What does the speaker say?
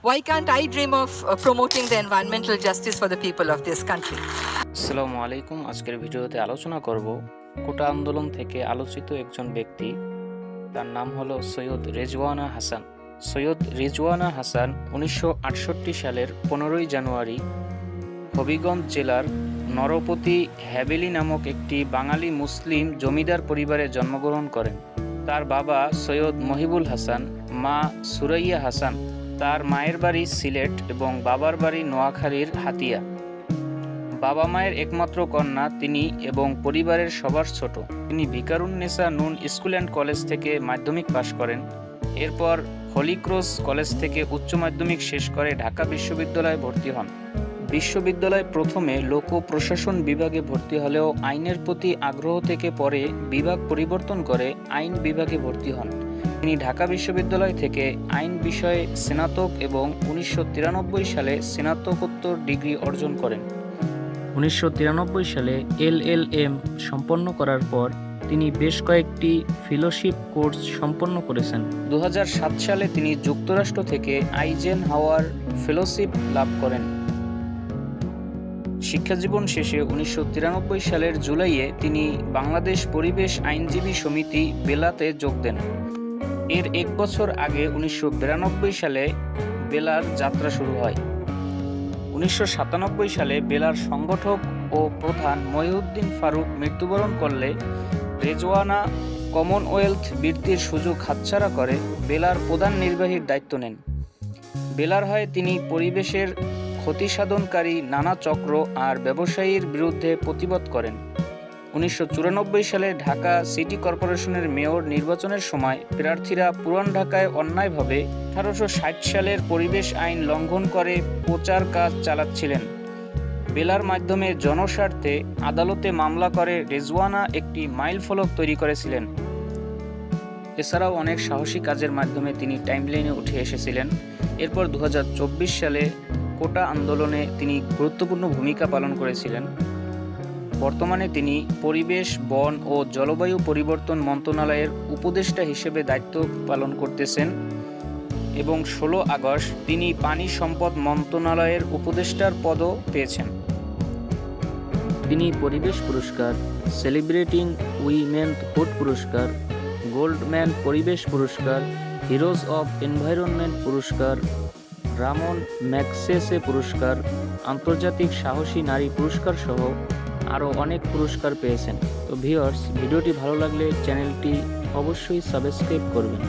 Why can't I dream of uh, promoting the environmental justice for the people of this country? আসসালামু আলাইকুম আজকের ভিডিওতে আলোচনা করব কোটা আন্দোলন থেকে আলোচিত একজন ব্যক্তি তার নাম হলো সৈয়দ রেজওয়ানা হাসান সৈয়দ রিজওয়ানা হাসান উনিশশো আটষট্টি সালের পনেরোই জানুয়ারি হবিগঞ্জ জেলার নরপতি হ্যাবেলি নামক একটি বাঙালি মুসলিম জমিদার পরিবারে জন্মগ্রহণ করেন তার বাবা সৈয়দ মহিবুল হাসান, মা সুরাইয়া হাসান, তার মায়ের বাড়ি সিলেট এবং বাবার বাড়ি নোয়াখালীর হাতিয়া। বাবা মায়ের একমাত্র কন্যা তিনি এবং পরিবারের সবার ছোট। তিনি ভিকারুন্নেসা নুন স্কুল অ্যান্ড কলেজ থেকে মাধ্যমিক পাশ করেন। এরপর হলিক্রস কলেজ থেকে উচ্চ মাধ্যমিক শেষ করে ঢাকা বিশ্ববিদ্যালয়ে ভর্তি হন। বিশ্ববিদ্যালয় প্রথমে লোক প্রশাসন বিভাগে ভর্তি হলেও আইনের প্রতি আগ্রহ থেকে পরে বিভাগ পরিবর্তন করে আইন বিভাগে ভর্তি হন। তিনি ঢাকা বিশ্ববিদ্যালয় থেকে আইন বিষয়ে স্নাতক এবং উনিশশো তিরানব্বই সালে স্নাতকোত্তর ডিগ্রি অর্জন করেন। উনিশশো তিরানব্বই সালে এল এল এম সম্পন্ন করার পর তিনি বেশ কয়েকটি ফেলোশিপ কোর্স সম্পন্ন করেছেন। দু হাজার সাত সালে তিনি যুক্তরাষ্ট্র থেকে আইজেন হাওয়ার ফেলোশিপ লাভ করেন। শিক্ষাজীবন শেষে উনিশশো তিরানব্বই সালের জুলাইয়ে তিনি বাংলাদেশ পরিবেশ আইনজীবী সমিতি বেলাতে যোগ দেন। এর এক বছর আগে উনিশশো বিরানব্বই সালে বেলার যাত্রা শুরু হয়। উনিশশো সাতানব্বই সালে বেলার সংগঠক ও প্রধান মহিউদ্দিন ফারুক মৃত্যুবরণ করলে রেজওয়ানা কমনওয়েলথ বৃত্তির সুযোগ হাতছাড়া করে বেলার প্রধান নির্বাহীর দায়িত্ব নেন। বেলার হয়ে তিনি পরিবেশের ক্ষতিসাধনকারী নানা চক্র আর ব্যবসায়ীর বিরুদ্ধে প্রতিবাদ করেন। উনিশশো চুরানব্বই সালে ঢাকা সিটি কর্পোরেশনের মেয়র নির্বাচনের সময় প্রার্থীরা পুরান ঢাকায় অন্যায়ভাবে আঠারোশো ষাট সালের পরিবেশ আইন লঙ্ঘন করে প্রচার কাজ চালাচ্ছিলেন। বেলার মাধ্যমে জনস্বার্থে আদালতে মামলা করে রেজওয়ানা একটি মাইল ফলক তৈরি করেছিলেন। এছাড়াও অনেক সাহসী কাজের মাধ্যমে তিনি টাইমলাইনে উঠে এসেছিলেন। এরপর দু হাজার চব্বিশ সালে কোটা আন্দোলনে তিনি গুরুত্বপূর্ণ ভূমিকা পালন করেছিলেন। বর্তমানে তিনি পরিবেশ, বন ও জলবায়ু পরিবর্তন মন্ত্রণালয়ের উপদেষ্টা হিসেবে দায়িত্ব পালন করতেছেন এবং ষোলো আগস্ট তিনি পানি সম্পদ মন্ত্রণালয়ের উপদেষ্টার পদও পেয়েছেন। তিনি পরিবেশ পুরস্কার, সেলিব্রেটিং উইমেন হুড পুরস্কার, গোল্ডম্যান পরিবেশ পুরস্কার, হিরোজ অফ এনভায়রনমেন্ট পুরস্কার রামন ম্যাক্সেসে পুরস্কার, আন্তর্জাতিক সাহসী নারী পুরস্কার সহ আরও অনেক পুরস্কার পেয়েছেন। তো ভিওর্স ভিডিওটি ভালো লাগলে চ্যানেলটি অবশ্যই সাবস্ক্রাইব করবেন।